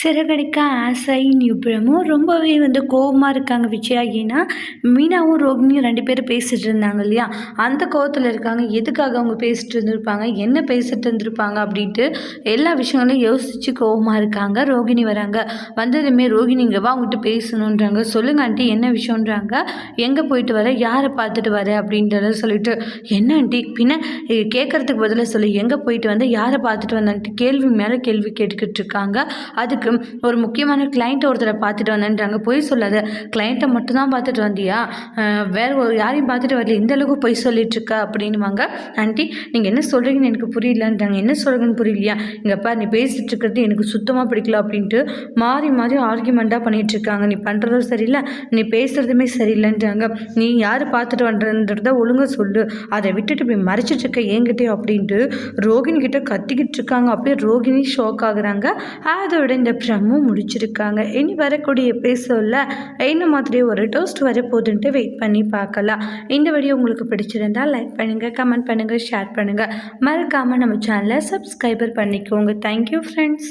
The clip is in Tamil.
சிறகடிக்க ஆசை நிபுணமும் ரொம்பவே வந்து கோவமாக இருக்காங்க விஜயா. ஏன்னா மீனாவும் ரோகிணியும் ரெண்டு பேரும் பேசிகிட்டு இருந்தாங்க இல்லையா? அந்த கோபத்தில் இருக்காங்க. எதுக்காக அவங்க பேசிகிட்டு இருந்திருப்பாங்க? என்ன பேசிகிட்டு இருந்திருப்பாங்க அப்படின்ட்டு எல்லா விஷயங்களையும் யோசித்து கோவமாக இருக்காங்க. ரோகிணி வராங்க. வந்ததுமே ரோகிணி இங்கே வா அவங்ககிட்ட பேசணுன்றாங்க. சொல்லுங்க ஆண்டி என்ன விஷயன்றாங்க எங்கே போயிட்டு வர? யாரை பார்த்துட்டு வர? அப்படின்றத சொல்லிட்டு என்ன ஆண்டி? பின்ன கேட்குறதுக்கு கேட்கறதுக்கு பதிலாக சொல்லி. எங்கே போயிட்டு வந்து? யாரை பார்த்துட்டு வந்தான்ட்டு கேள்வி மேலே கேள்வி கேட்டுக்கிட்டு இருக்காங்க. அதுக்கு ஒரு முக்கியமான கிளைண்ட் ஒருத்தரை பார்த்துட்டு வந்தேன்றாங்க. பொய் சொல்லாத கிளைண்ட்டை மட்டும்தான் பார்த்துட்டு வந்தியா? வேறு வேற ஒரு யாரையும் பார்த்துட்டு வரல. இந்த அளவுக்கு பொய் சொல்லிட்டு இருக்க? அப்படின்னுவாங்க. ஆண்டி நீங்கள் என்ன சொல்கிறீங்கன்னு எனக்கு புரியலன்றாங்க. என்ன சொல்கிறீங்கன்னு புரியலையா? இங்கே நீ பேசிகிட்டு இருக்கிறது எனக்கு சுத்தமாக பிடிக்கல அப்படின்ட்டு மாறி மாறி ஆர்கியூமெண்ட்டாக பண்ணிகிட்ருக்காங்க இருக்காங்க. நீ பண்ணுறதும் சரியில்லை. நீ பேசுகிறதுமே சரியில்லைன்றாங்க. நீ யார் பார்த்துட்டு வந்தன்றத ஒழுங்காக சொல்லு. அதை விட்டுட்டு போய் மறைச்சிட்டு இருக்க என்கிட்டே அப்படின்ட்டு ரோகிணிகிட்ட கத்திக்கிட்டு இருக்காங்க. அப்படியே ரோகிணி ஷாக் ஆகுறாங்க. அதோட இந்த ப்ரமும் முடிச்சிருக்காங்க. இனி வரக்கூடிய எபிசோடில் என்ன மாதிரி ஒரு டோஸ்ட் வரப்போகுதுன்ட்டு வெயிட் பண்ணி பார்க்கலாம். இந்த வீடியோ உங்களுக்கு பிடிச்சிருந்தா லைக் பண்ணுங்கள் கமெண்ட் பண்ணுங்கள் ஷேர் பண்ணுங்கள் மறக்காமல் நம்ம சேனலை சப்ஸ்கிரைபர் பண்ணிக்கோங்க. Thank you friends